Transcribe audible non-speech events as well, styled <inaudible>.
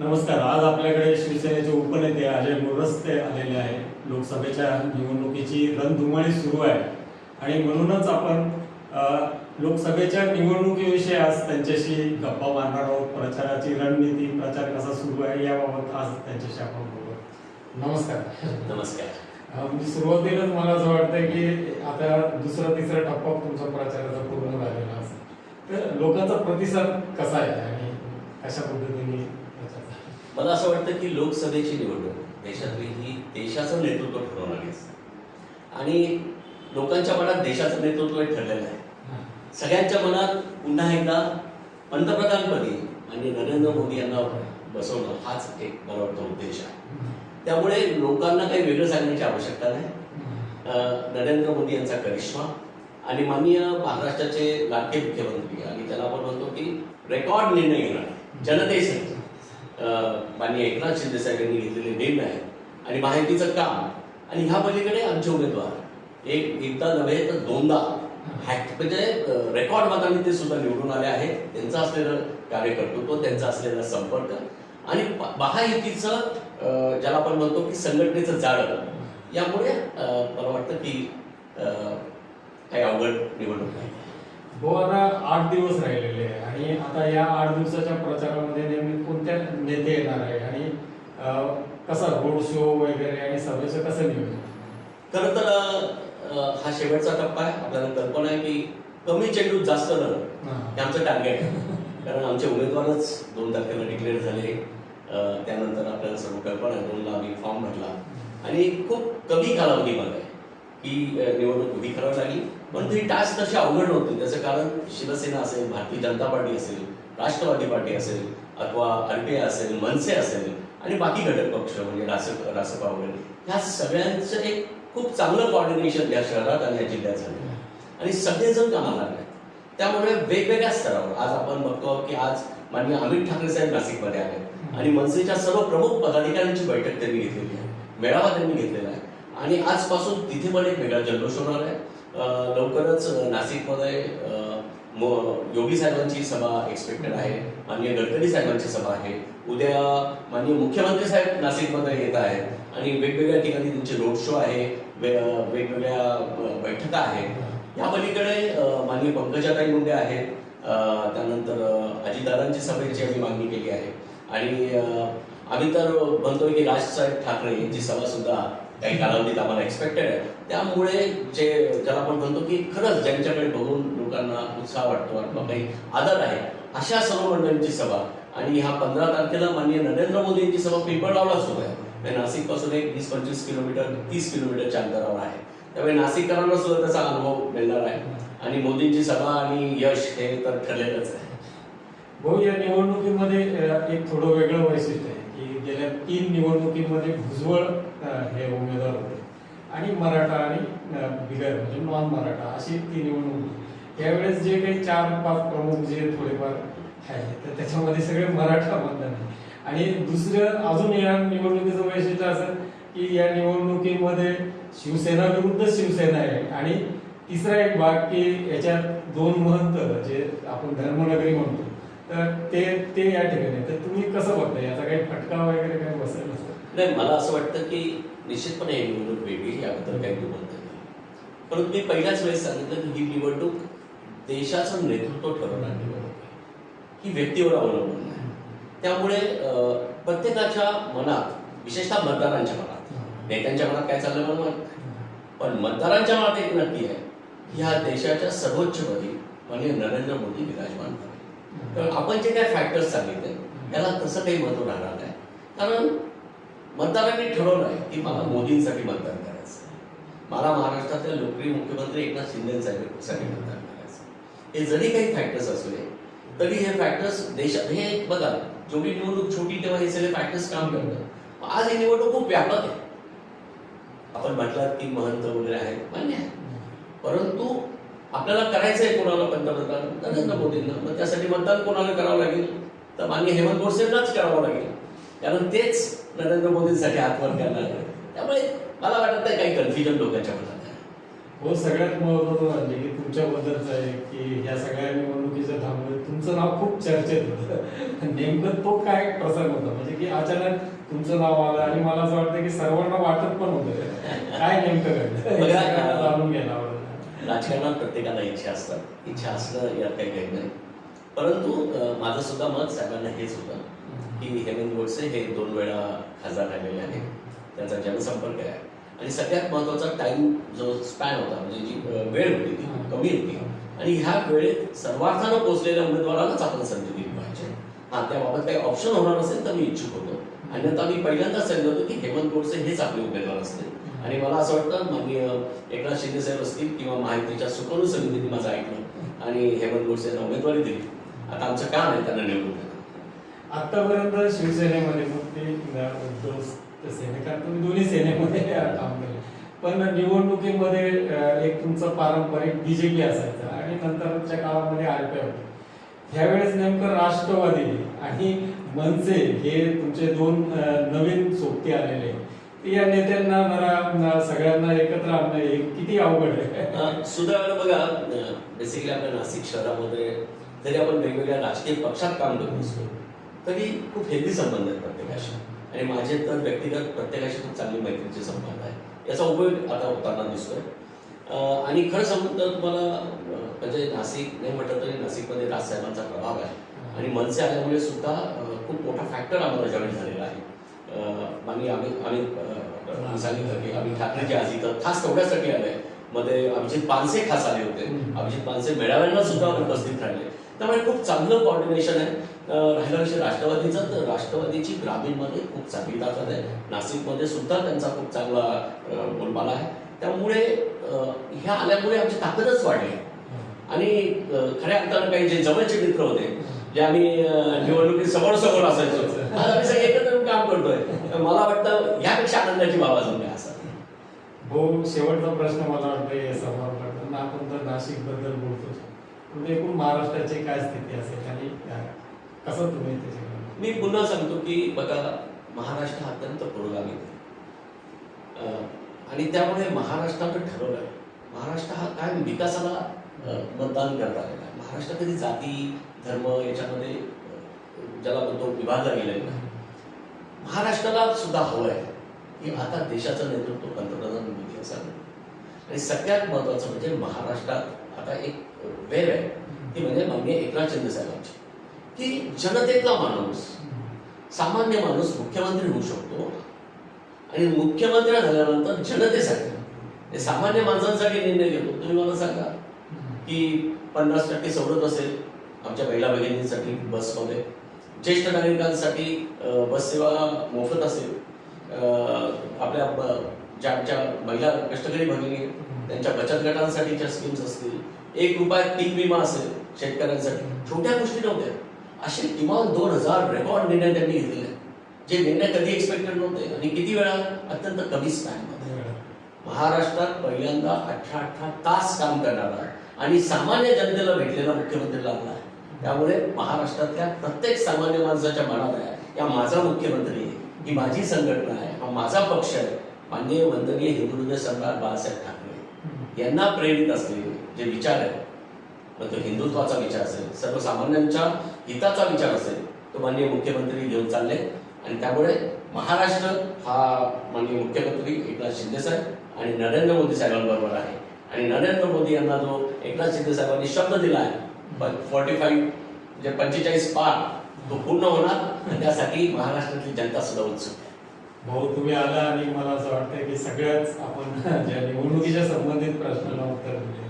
नमस्कार आज आपल्याकडे शिवसेनेचे उपनेते अजय मोरस्ते आलेले आहे लोकसभेच्या निवडणुकीची रणधुमाळी सुरू आहे. आणि म्हणूनच आपण लोकसभेच्या निवडणुकीविषयी आज त्यांच्याशी गप्पा मारणार आहोत. प्रचाराची रणनीती प्रचार कसा सुरू आहे याबाबत आज त्यांच्याशी आपण बोलू. नमस्कार. नमस्कार. म्हणजे सुरुवातीलाच मला असं वाटतं की आता दुसरा तिसरा टप्पा तुमचा प्रचाराचा पूर्ण झालेला असेल. तर लोकांचा प्रतिसाद कसा आहे आणि कशा पद्धतीने? मला असं वाटतं की लोकसभेची निवडणूक देशातली ही देशाचं नेतृत्व ठरवणारी असते. आणि लोकांच्या मनात देशाचं नेतृत्व हे ठरलेलं आहे. सगळ्यांच्या मनात पुन्हा एकदा पंतप्रधानपदी आणि नरेंद्र मोदी यांना बसवणं हाच एक मला वाटतं उद्देश आहे. त्यामुळे लोकांना काही वेगळं सांगण्याची आवश्यकता नाही. नरेंद्र मोदी यांचा करिश्मा आणि माननीय महाराष्ट्राचे लाडके मुख्यमंत्री आणि त्याला आपण म्हणतो की रेकॉर्ड निर्णय घेणार जनतेसाठी. माननीय एकनाथ शिंदे साहेबांनी घेतलेले निर्णय आहेत. आणि माहितीचं काम आणि ह्या पलीकडे आमचे उमेदवार एक एकदा नव्हे तर दोनदा हॅक म्हणजे रेकॉर्ड मताने ते सुद्धा निवडून आले आहेत. त्यांचं असलेलं कार्यकर्तृत्व त्यांचा असलेला संपर्क. आणि महायुतीचं ज्याला आपण म्हणतो की संघटनेचं जाळं. यामुळे मला वाटतं की काही अवघड निवडणूक नाही हो आता आठ दिवस राहिलेले आहे. आणि आता या आठ दिवसाच्या प्रचारामध्ये नेते येणार आहे आणि कसा रोड शो वगैरे आणि सभेचं कसं नियोजन? खरं तर हा शेवटचा टप्पा आहे. आपल्याला कल्पना आहे की कमी चेंडूत जास्त रन हां. आमचं टार्गेट आहे. कारण आमचे उमेदवारच दोन तारखेला डिक्लेअर झाले. त्यानंतर आपल्याला सर्व कल्पना आहे. दोनला आम्ही फॉर्म भरला. आणि खूप कमी कालावधीमध्ये ही निवडणूक उभी करावी लागली. पण ती टास्क तशी अवघड नव्हती. त्याचं कारण शिवसेना असेल भारतीय जनता पार्टी असेल राष्ट्रवादी पार्टी असेल अथवा आरपीआय असेल मनसे असेल आणि बाकी घटक पक्ष म्हणजे रासप रासपा वगैरे ह्या सगळ्यांचं एक खूप चांगलं कॉर्डिनेशन या शहरात आणि या जिल्ह्यात झालं आणि सगळेजण कामाला लागले त्यामुळे वेगवेगळ्या स्तरावर आज आपण बघतो की आज माननीय अमित ठाकरे साहेब नाशिकमध्ये आले आणि मनसेच्या सर्व प्रमुख पदाधिकाऱ्यांची बैठक त्यांनी घेतलेली आहे. मेळावा त्यांनी घेतलेला आहे. आणि आजपासून तिथे पण एक वेगळा जल्लोष होणार आहे. लवकरच नाशिकमध्ये योगी साहेबांची सभा एक्सपेक्टेड आहे माननीय गडकरी साहेबांची सभा आहे. उद्या माननीय मुख्यमंत्री साहेब नाशिकमध्ये येत आहेत आणि वेगवेगळ्या ठिकाणी त्यांचे रोड शो आहे वेगवेगळ्या बैठका आहेत. या पलीकडे माननीय पंकजाताई मुंडे आहेत. त्यानंतर अं, अजितदादांची सभेची आम्ही मागणी केली आहे. आणि आम्ही तर म्हणतोय की राजसाहेब ठाकरे यांची सभा सुद्धा काही कालावधीत आम्हाला एक्सपेक्टेड आहे. त्यामुळे जे ज्याला आपण म्हणतो की खरंच ज्यांच्याकडे बघून उत्साह वाटतो अथवा काही आदर आहे. अशा सर्व मंडळींची सभा. आणि ह्या पंधरा तारखेला माननीय नरेंद्र मोदी यांची सभा पिंपळगावला सुरू आहे. म्हणजे नाशिकपासून एक वीस पंचवीस किलोमीटर तीस किलोमीटरच्या अंतरावर आहे. त्यामुळे नाशिककरांना सुद्धा त्याचा अनुभव मिळणार आहे. आणि मोदींची सभा आणि यश हे तर ठरलेलंच आहे. भाऊ या निवडणुकीमध्ये एक थोडं वेगळं वैशिष्ट्य आहे की गेल्या तीन निवडणुकीमध्ये भुजबळ हे उमेदवार होते. आणि मराठा आणि बिगर म्हणजे नॉन मराठा अशी ती निवडणूक त्यावेळेस जे काही चार पाच प्रमुख जे थोडेफार आहे तर त्याच्यामध्ये सगळे मराठा मतदान आहे आणि दुसरं अजून या निवडणुकीचं वैशिष्ट्य असं की या निवडणुकीमध्ये शिवसेना विरुद्ध शिवसेना आहे. आणि तिसरा एक भाग की याच्यात दोन महंत जे आपण धर्मनगरी म्हणतो तर ते ते या ठिकाणी तर तुम्ही कसं बघता याचा काही फटका वगैरे काही बसेल नाही मला असं वाटतं की निश्चितपणे ही निवडणूक वेगळी याबद्दल काही दुमत नाही. परंतु मी पहिल्याच वेळेस सांगितलं की ही निवडणूक देशाचं नेतृत्व ठरवणारी निवडणूक ही व्यक्तीवर अवलंबून नाही. त्यामुळे प्रत्येकाच्या मनात विशेषतः मतदारांच्या मनात नेत्यांच्या मनात काय चाललं म्हणून माहीत नाही. पण मतदारांच्या मनात एक नक्की आहे की ह्या देशाच्या सर्वोच्च पदी म्हणजे नरेंद्र मोदी विराजमान कारण तर आपण जे काही फॅक्टर्स सांगितले त्याला तसं काही महत्त्व राहणार नाही. कारण मतदारांनी ठरवलं आहे की मला मोदींसाठी मतदान करायचं मला महाराष्ट्रातल्या लोकप्रिय मुख्यमंत्री एकनाथ शिंदेसाठी मतदान करायचं हे जरी काही फॅक्टर्स असले तरी हे फॅक्टर्स देशात हे बघा जेवढी निवडणूक छोटी तेव्हा हे सगळे फॅक्टर्स काम करतात. आज ही निवडणूक खूप व्यापक आहे. आपण म्हटलात की महंत वगैरे आहेत मान्य आहे. परंतु आपल्याला करायचं आहे कोणाला पंतप्रधान? नरेंद्र मोदींना. मग त्यासाठी मतदान कोणाला करावं लागेल? तर मान्य हेमंत गोडसेंनाच करावं लागेल. कारण तेच नरेंद्र मोदींसाठी हातवर करणार आहे त्यामुळे मला वाटत नाही काही कन्फ्युजन लोकांच्या मनात. हो सगळ्यात महत्वाचं म्हणजे की तुमच्याबद्दलचं आहे की ह्या सगळ्या निवडणुकीच्या धामणीत तुमचं नाव खूप चर्चेत होतं. नेमकं तो काय प्रसंग होता? म्हणजे की अचानक तुमचं नाव आलं आणि मला असं वाटतं की सर्वांना वाटत पण होतं. काय नेमकं घडलं? सगळ्यांना जाणून घ्यायला आवडतं राजकारणात प्रत्येकाला इच्छा असतात. इच्छा असणं यात काही काही नाही. परंतु माझं सुद्धा मत साहेबांना हेच होतं की हेमंत गोडसे हे दोन वेळा खासदार राहिलेले आहेत. त्यांचा जनसंपर्क आहे. आणि सगळ्यात महत्त्वाचा टाइम जो स्पॅन होता म्हणजे जी वेळ होती ती कमी होती. आणि ह्या वेळेत सर्वार्थानं पोहोचलेल्या उमेदवारालाच आपण संधी दिली पाहिजे. हा त्याबाबत काही ऑप्शन होणार असेल तर मी इच्छुक होतो. अन्यथा मी पहिल्यांदाच सांगितलं होतं की हेमंत गोडसे हेच आपले उमेदवार असतील. आणि मला असं वाटतं माननीय एकनाथ शिंदे साहेब असतील किंवा माहितीच्या सुकवणूक समितीने माझं ऐकलं आणि हेमंत गोडसे यांना उमेदवारी दिली. आता आमचं काम आहे त्यांना निवडून. आतापर्यंत शिवसेनेमध्ये मग ते अं, उद्धव तुम्ही दोन्ही सेनेमध्ये <laughs> काम केलं. पण निवडणुकीमध्ये एक तुमचं पारंपरिक बीजेपी असायचं आणि नंतरच्या काळामध्ये आरपीआय होतं ह्यावेळेस नेमकं राष्ट्रवादी आणि मनसे हे तुमचे दोन नवीन सोबती आलेले. आहेत. या नेत्यांना मला सगळ्यांना एकत्र आणणं हे किती अवघड आहे. <laughs> सुद्धा बघा बेसिकली आपल्या नाशिक शहरामध्ये जरी आपण वेगवेगळ्या राजकीय पक्षात काम करत असतो तरी खूप हेल्दी संबंध आहेत प्रत्येकाशी आणि माझे तर व्यक्तिगत प्रत्येकाशी खूप चांगली मैत्रीचे संबंध आहे. याचा उपयोग आता होताना दिसतोय. आणि खरं सांगून तर तुम्हाला म्हणजे नाशिक नाही म्हटलं तरी नाशिकमध्ये राजसाहेबांचा प्रभाव आहे. आणि मनसे आल्यामुळे सुद्धा खूप मोठा फॅक्टर आम्हाला जॉईन झालेला आहे. आम्ही आम्ही आम्ही सांगितलं की आम्ही ठाकरेजी आज इथं खास तेवढ्यासाठी आलोय मध्ये अभिजित पानसे खास आले होते. अभिजित पानसे मेळाव्यांना सुद्धा उपस्थित राहिले. त्यामुळे खूप चांगलं कॉर्डिनेशन आहे. राहिला विषय राष्ट्रवादीचा. तर राष्ट्रवादीची ग्रामीणमध्ये खूप चांगली ताकद आहे. नाशिकमध्ये सुद्धा त्यांचा खूप चांगला बोलबाला आहे. त्यामुळे ह्या आल्यामुळे आमची ताकदच वाढली. आणि खऱ्या अर्थानं काही जे जवळचे मित्र होते जे आम्ही निवडणुकीत समोर समोर असायचो. आज आम्ही सगळे एकत्र काम करतोय. मला वाटतं ह्यापेक्षा आनंदाची बाब काय असं? भाऊ शेवटचा प्रश्न मला वाटतं या समारोपात आपण तर नाशिकबद्दल बोलतो पण एकूण महाराष्ट्राची काय स्थिती असेल आणि कसं तुम्ही त्याच्याकडे? मी पुन्हा सांगतो की बघा महाराष्ट्र हा अत्यंत पुरोगामी आहे. आणि त्यामुळे महाराष्ट्रानं ठरवलं महाराष्ट्र हा काय विकासाला मतदान करता आलेला आहे. महाराष्ट्र कधी जाती धर्म याच्यामध्ये ज्याला म्हणतो विभागला गेलेला महाराष्ट्राला सुद्धा हवं आहे. की आता देशाचं नेतृत्व पंतप्रधान मोदी असावं आणि सगळ्यात महत्वाचं म्हणजे महाराष्ट्रात आता एक वेळ आहे ती म्हणजे माननीय एकनाथ शिंदे साहेबांची. की जनतेतला माणूस सामान्य माणूस मुख्यमंत्री होऊ शकतो आणि मुख्यमंत्री झाल्यानंतर जनतेसाठी. सामान्य माणसांसाठी निर्णय घेतो. तुम्ही मला सांगा की पन्नास टक्के सवलत असेल आमच्या महिला भगिनींसाठी बसमध्ये. ज्येष्ठ नागरिकांसाठी बससेवा बस सेवा मोफत असेल. आपल्या ज्या आमच्या महिला कष्टकरी भगिनी त्यांच्या बचत गटांसाठीच्या स्कीम्स असतील एक रुपयात पीक विमा असेल शेतकऱ्यांसाठी छोट्या गोष्टी नव्हत्या असे किमान दोन हजार रेकॉर्ड निर्णय त्यांनी घेतलेले आहेत. जे निर्णय कधी एक्सपेक्टेड नव्हते आणि किती वेळा? अत्यंत कमी स्पॅनमध्ये महाराष्ट्रात पहिल्यांदा अठरा अठरा तास काम करणारा आणि सामान्य जनतेला भेटलेला मुख्यमंत्री लागला आहे. त्यामुळे महाराष्ट्रातल्या प्रत्येक सामान्य माणसाच्या मनात आहे या माझा मुख्यमंत्री आहे. ही माझी संघटना आहे हा माझा पक्ष आहे. माननीय वंदनीय हिंदू हृदय सम्राट बाळासाहेब ठाकरे यांना प्रेरित असलेले जे विचार आहेत मग तो हिंदुत्वाचा विचार असेल सर्वसामान्यांच्या हिताचा विचार असेल तो माननीय मुख्यमंत्री घेऊन चालले. आणि त्यामुळे महाराष्ट्र हा माननीय मुख्यमंत्री एकनाथ शिंदे साहेब आणि नरेंद्र मोदी साहेबांबरोबर आहे. आणि नरेंद्र मोदी यांना जो एकनाथ शिंदे साहेबांनी शब्द दिला आहे फॉर्टी फाईव्ह म्हणजे पंचेचाळीस पार तो पूर्ण होणार आणि त्यासाठी महाराष्ट्रातली जनता सुद्धा उत्सुक. भाऊ तुम्ही आला आणि मला असं वाटतं की सगळ्याच आपण ज्या निवडणुकीच्या संबंधित प्रश्नाला उत्तर दिले.